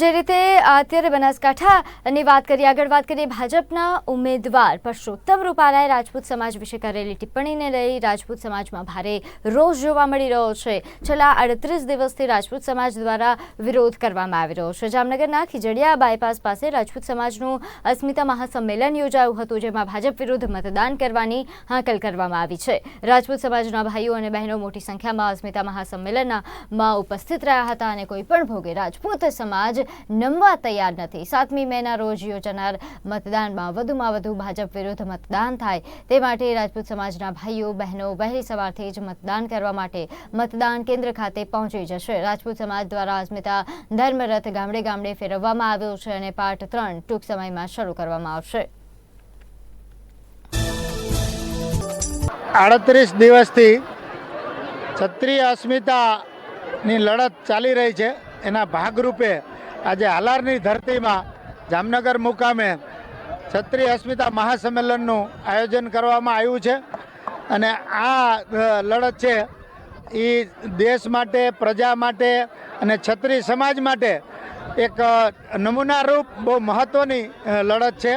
જે રીતે અત્યારે બનાસકાંઠાની વાત કરીએ, આગળ વાત કરીએ ભાજપના ઉમેદવાર પરસોત્તમ રૂપાલાએ રાજપૂત સમાજ વિશે કરેલી ટિપ્પણીને લઈ રાજપૂત સમાજમાં ભારે રોષ જોવા મળી રહ્યો છે. છેલ્લા અડત્રીસ દિવસથી રાજપૂત સમાજ દ્વારા વિરોધ કરવામાં આવી રહ્યો છે. જામનગરના ખીજડીયા બાયપાસ પાસે રાજપૂત સમાજનું અસ્મિતા મહાસંમેલન યોજાયું હતું, જેમાં ભાજપ વિરુદ્ધ મતદાન કરવાની હાંકલ કરવામાં આવી છે. રાજપૂત સમાજના ભાઈઓ અને બહેનો મોટી સંખ્યામાં અસ્મિતા મહાસંમેલનમાં ઉપસ્થિત રહ્યા હતા અને કોઈપણ ભોગે રાજપૂત સમાજ નમવા તૈયાર નથી. સાતમી મેના રોજ યોજાનાર મતદાનમાં વધુમાં વધુ ભાજપ વિરુદ્ધ મતદાન થાય તે માટે રાજપૂત સમાજના ભાઈઓ, બહેનો વહેલી સવારથી જ મતદાન કરવા માટે મતદાન કેન્દ્ર ખાતે પહોંચી જશે. રાજપૂત સમાજ દ્વારા અસ્મિતા ધર્મરથ ગામડે ગામડે ફેરવવામાં આવ્યો છે અને પાર્ટ ત્રણ ટૂંક સમયમાં શરૂ કરવામાં આવશે. આડત્રીસ દિવસથી ક્ષત્રિય અસ્મિતાની લડત ચાલી રહી છે. એના ભાગરૂપે આજે હાલારની ધરતીમાં જામનગર મુકામે ક્ષત્રિય અસ્મિતા મહાસંમેલનનું આયોજન કરવામાં આવ્યું છે. અને આ લડત છે એ દેશ માટે, પ્રજા માટે અને ક્ષત્રિય સમાજ માટે એક નમૂનારૂપ બહુ મહત્ત્વની લડત છે.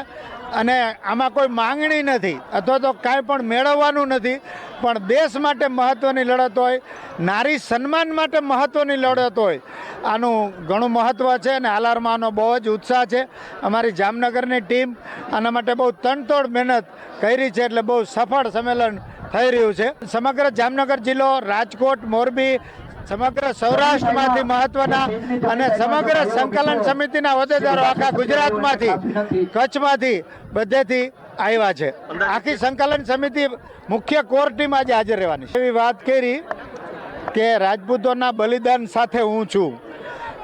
અને આમાં કોઈ માંગણી નથી, અથવા તો કાંઈ પણ મેળવવાનું નથી, પણ દેશ માટે મહત્ત્વની લડત હોય, નારી સન્માન માટે મહત્ત્વની લડત હોય, આનું ઘણું મહત્ત્વ છે અને હાલારમાં આનો બહુ જ ઉત્સાહ છે. અમારી જામનગરની ટીમ આના માટે બહુ તણતોડ મહેનત કરી છે એટલે બહુ સફળ સંમેલન થઈ રહ્યું છે. સમગ્ર જામનગર જિલ્લો, રાજકોટ, મોરબી સમગ્ર સૌરાષ્ટ્રમાંથી મહત્વના અને સમગ્ર સંકલન સમિતિના હોદ્દેદારો આખા ગુજરાતમાંથી, કચ્છમાંથી બધેથી આવ્યા છે. આખી સંકલન સમિતિ મુખ્ય કોર ટીમ આજે હાજર રહેવાની છે. એવી વાત કરી કે રાજપૂતોના બલિદાન સાથે હું છું.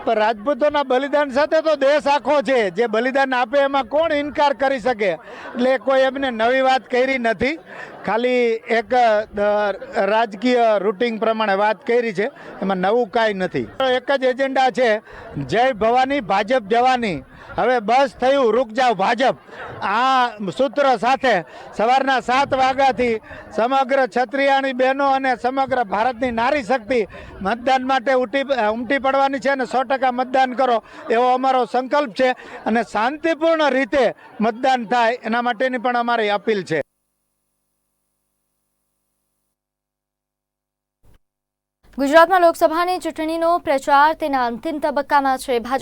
પણ રાજપૂતોના બલિદાન સાથે તો દેશ આખો છે. જે બલિદાન આપે એમાં કોણ ઇનકાર કરી શકે? એટલે કોઈ એમને નવી વાત કરી નથી. ખાલી એક રાજકીય રૂટિંગ પ્રમાણે વાત કરી છે. એમાં નવું કાંઈ નથી. એક જ એજન્ડા છે. જય ભવાની, ભાજપ જવાની. હવે બસ થયું, રૂક જાવ ભાજપ. આ સૂત્ર સાથે સવારના સાત વાગ્યાથી સમગ્ર ક્ષત્રિયાણી બહેનો અને સમગ્ર ભારતની નારી શક્તિ મતદાન માટે ઉટી ઉમટી પડવાની છે અને સો ટકા મતદાન કરો એવો અમારો સંકલ્પ છે અને શાંતિપૂર્ણ રીતે મતદાન થાય એના માટેની પણ અમારી અપીલ છે. ગુજરાતમાં લોકસભાની ચૂંટણીનો પ્રચાર તેના અંતિમ તબક્કામાં છે. ભાજપ